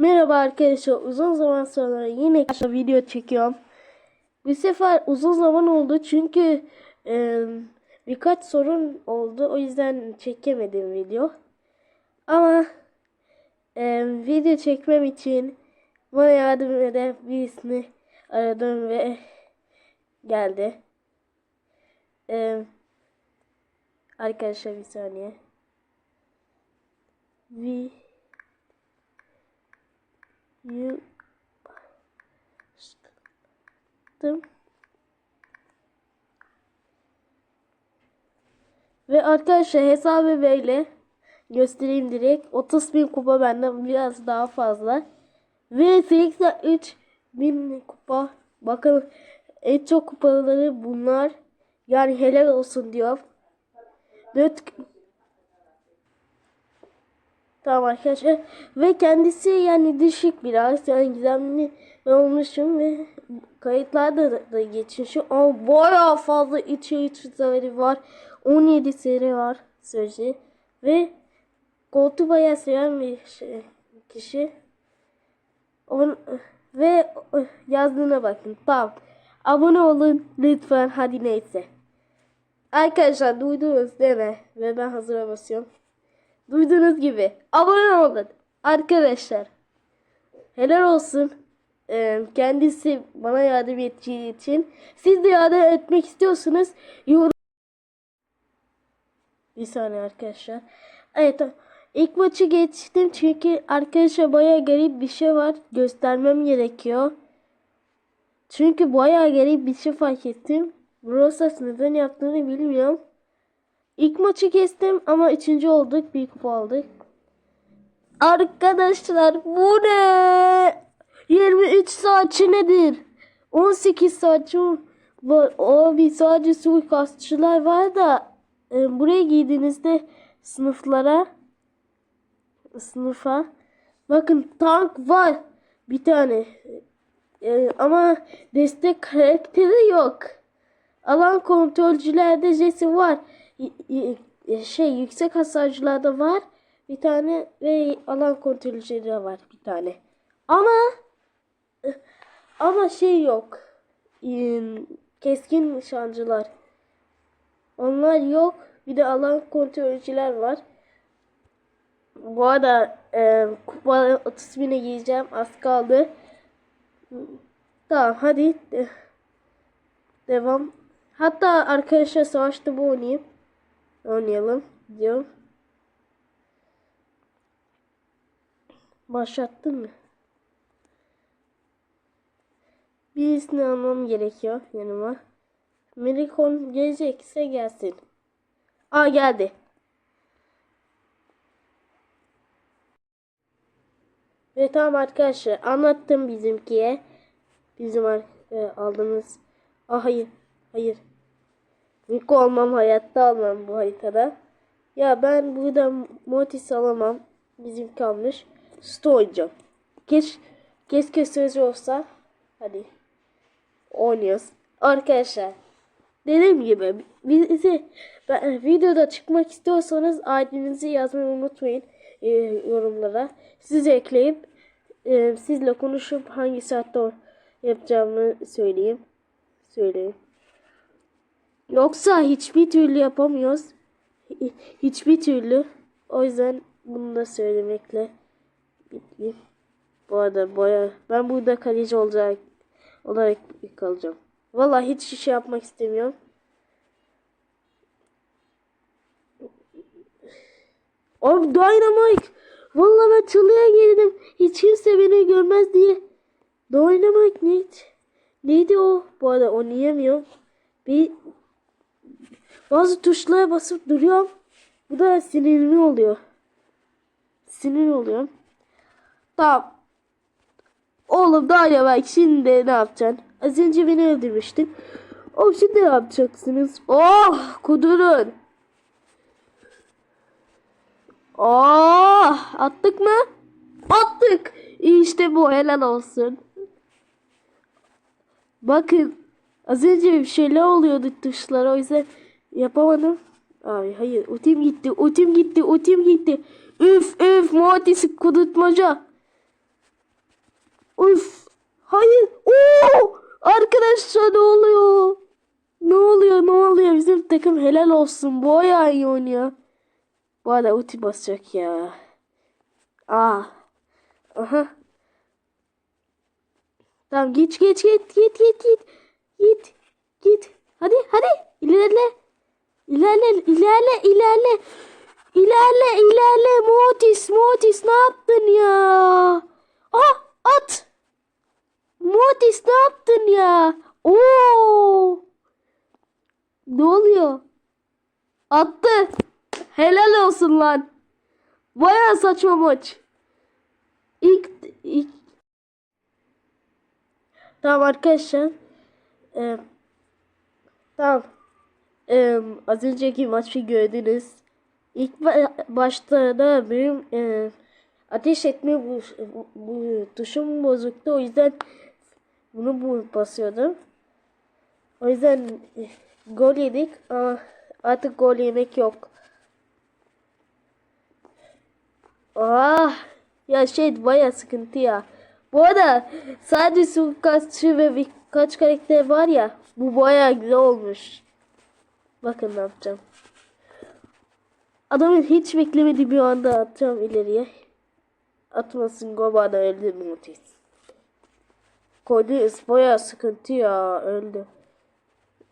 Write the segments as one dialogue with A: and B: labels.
A: Merhaba arkadaşlar. Uzun zaman sonra yine video çekiyorum. Bu sefer uzun zaman oldu çünkü e, birkaç sorun oldu. O yüzden çekemedim video. Ama e, video çekmem için bana yardım eden birisini aradım ve geldi. E, arkadaşlar bir saniye. Vi yaptım. Ve arkadaşlar hesabı böyle göstereyim direkt. 30 bin kupa benden biraz daha fazla. Ve 83 bin kupa. Bakın en çok kupaları bunlar. Yani helal olsun diyor. 4 Tamam arkadaşlar. Ve kendisi yani düşük biraz. Yani gizemli olmuşum ve kayıtlarda da, da geçmişim. Ama bayağı fazla içi iç seri var. 17 seri var sözü. Ve koltuğu bayağı seven bir şey, kişi. On, ve yazdığına bakın. Tamam. Abone olun lütfen. Hadi neyse. Arkadaşlar duydunuz değil mi? Ve ben hazıra basıyorum. Duyduğunuz gibi abone olun arkadaşlar. Helal olsun. Kendisi bana yardım ettiği için. Siz de yardım etmek istiyorsanız yorum. Bir saniye arkadaşlar. Evet ilk maçı geçtim çünkü arkadaşlar baya garip bir şey var. Göstermem gerekiyor. Çünkü baya garip bir şey fark ettim. Rosas neden yaptığını bilmiyorum. İlk maçı kestim ama üçüncü olduk. Bir kupa aldık. Arkadaşlar bu ne? 23 saatçi nedir? 18 saatçi var. O bir sadece suikastçılar var da e, buraya giydiğinizde sınıflara sınıfa bakın tank var bir tane e, ama destek karakteri yok. Alan kontrolcülerde Jesse var şey yüksek hasarcılarda var bir tane ve alan kontrolcüleri var bir tane. Ama ama şey yok. Keskin nişancılar. Onlar yok. Bir de alan kontrolcüler var. Bu arada e, kupa 30 bine giyeceğim. Az kaldı. Tamam hadi. Devam. Hatta arkadaşlar savaşta bu oynayayım. Oynayalım diyor. Başlattın mı? Birisini almam gerekiyor yanıma. Melikon gelecekse gelsin. Aa geldi. Ve tamam arkadaşlar anlattım bizimkiye. Bizim e, aldığımız. Aa hayır. Hayır. Miko almam hayatta almam bu haritada. Ya ben burada Mortis alamam. Bizim kalmış. Sto oynayacağım. Keş, keşke sözü olsa. Hadi. Oynuyoruz. Arkadaşlar. Dediğim gibi bizi ben, videoda çıkmak istiyorsanız adınızı yazmayı unutmayın e, yorumlara. Sizi ekleyip e, sizle konuşup hangi saatte yapacağımı söyleyeyim. Söyleyeyim. Yoksa hiçbir türlü yapamıyoruz. Hiçbir türlü. O yüzden bunu da söylemekle bitti. Bu arada boya ben burada kaleci olacak olarak kalacağım. Vallahi hiç şey yapmak istemiyorum. Abi Dynamite. Vallahi ben çalıya girdim. Hiç kimse beni görmez diye. Dynamite neydi? Neydi o? Bu arada oynayamıyorum. Bir bazı tuşlara basıp duruyorum. Bu da sinirli oluyor. Sinir oluyor. Tamam. Oğlum daha ya bak şimdi ne yapacaksın? Az önce beni öldürmüştün. O şimdi ne yapacaksınız? Oh kudurun. Oh attık mı? Attık. İşte bu helal olsun. Bakın az önce bir şeyler oluyordu tuşlara o yüzden Yapamadım. Ay hayır. Utim gitti. Utim gitti. Utim gitti. Üf üf. Muhatisi kudurtmaca. Uf. Hayır. Oo! Arkadaşlar ne oluyor? Ne oluyor? Ne oluyor? Bizim takım helal olsun. Bu ayağı iyi oynuyor. Bu arada ulti basacak ya. Aa. Aha. Tamam geç geç geç git git. Git. Git. Hadi hadi. İlerle. İlerle ilerle ilerle. İlerle Mortis Mortis ne yaptın ya? Ah at. Mortis ne yaptın ya? Oo. Ne oluyor? Attı. Helal olsun lan. Baya saçma maç. İlk, ilk... Tamam arkadaşlar. Ee, tamam. Ee, az önceki maçı gördünüz. İlk ba- başta da benim e, ateş etme bu, bu, tuşum bozuktu. O yüzden bunu bu basıyordum. O yüzden e, gol yedik ama artık gol yemek yok. Ah ya şey baya sıkıntı ya. Bu arada sadece suikastçı ve birkaç karakter var ya bu baya güzel olmuş. Bakın ne yapacağım. Adamın hiç beklemediği bir anda atacağım ileriye. Atmasın Goba da öldü Mutis. Kodis baya sıkıntı ya öldü.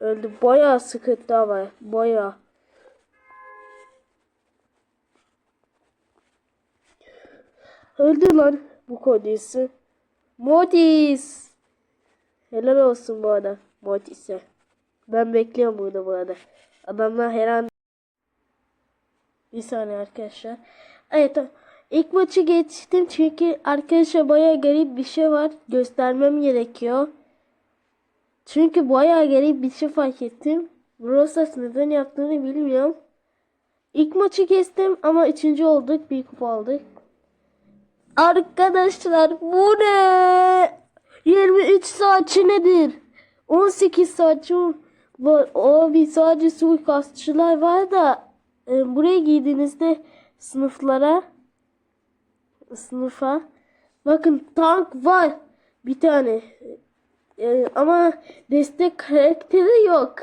A: Öldü baya sıkıntı ama baya. Öldü lan bu Kodis'i. Mortis. Helal olsun bu arada Mortis'e. Ben bekliyorum burada bu arada. Adamlar her an bir saniye arkadaşlar. Evet tamam. Maçı geçtim çünkü arkadaşlar baya garip bir şey var. Göstermem gerekiyor. Çünkü baya garip bir şey fark ettim. Rosas neden yaptığını bilmiyorum. İlk maçı kestim ama üçüncü olduk. Bir kupa aldık. Arkadaşlar bu ne? 23 saatçi nedir? 18 saatçi var. O bir sadece suikastçılar var da e, buraya giydiğinizde sınıflara sınıfa bakın tank var bir tane E, ama destek karakteri yok.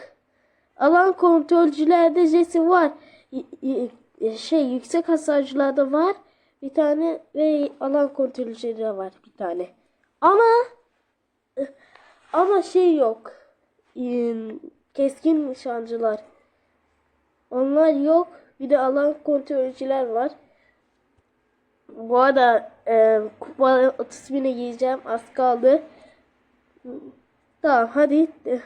A: Alan kontrolcülerde Jesse var. Y- şey yüksek hasarcılarda var bir tane ve alan kontrolcüleri var bir tane. Ama ama şey yok. Keskin nişancılar. Onlar yok. Bir de alan kontrolcüler var. Bu arada e, kupa 30 bine giyeceğim. Az kaldı. Tamam hadi. De-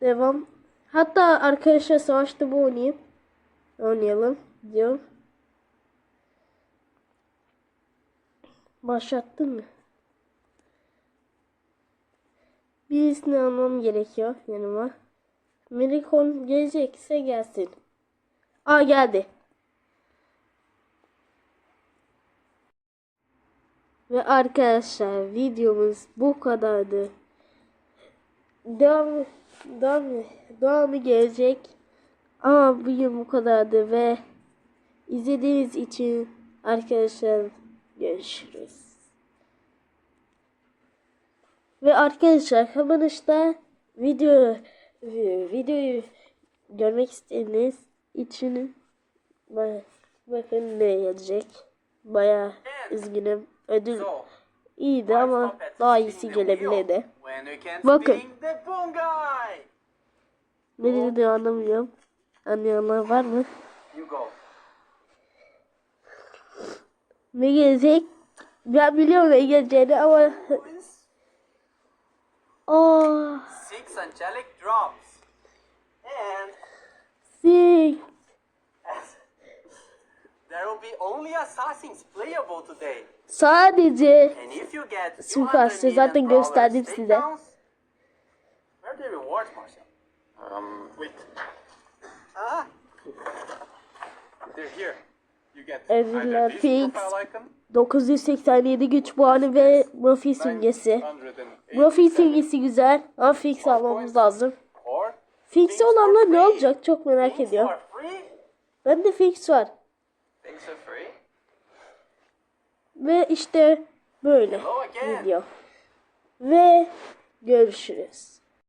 A: devam. Hatta arkadaşlar savaşta bu oynayayım. Oynayalım diyorum. Başlattın mı? Birisini almam gerekiyor yanıma. Mirikon gelecekse gelsin. Aa geldi. Ve arkadaşlar videomuz bu kadardı. Devam, devam, devamı gelecek. Ama bugün bu kadardı ve izlediğiniz için arkadaşlar görüşürüz. Ve arkadaşlar kapanışta video videoyu görmek isteyeniniz için ba- bakın ne yazacak. Baya üzgünüm. Ödül iyiydi ama daha iyisi gelebilirdi. Bakın. Ne dediğini anlamıyorum. Anlayanlar var mı? Ne gelecek? Ben biliyorum ne geleceğini ama... Oh,
B: Six angelic drops. And
A: six.
B: there will be only assassins playable today.
A: Sadece
B: And if you get 200
A: Suikastçı zaten gösterdim size.
B: Where are the rewards, Marcel?
C: Um, wait.
B: Ah,
C: They're here. You get this
A: Fix.
C: profile icon,
A: 987 güç puanı ve Murphy simgesi.
C: 987,
A: Murphy simgesi güzel ama fix almamız lazım. Fix olanlar ne olacak çok merak ediyorum.
B: free?
A: Bende fix var. Ve işte Böyle video. Ve görüşürüz.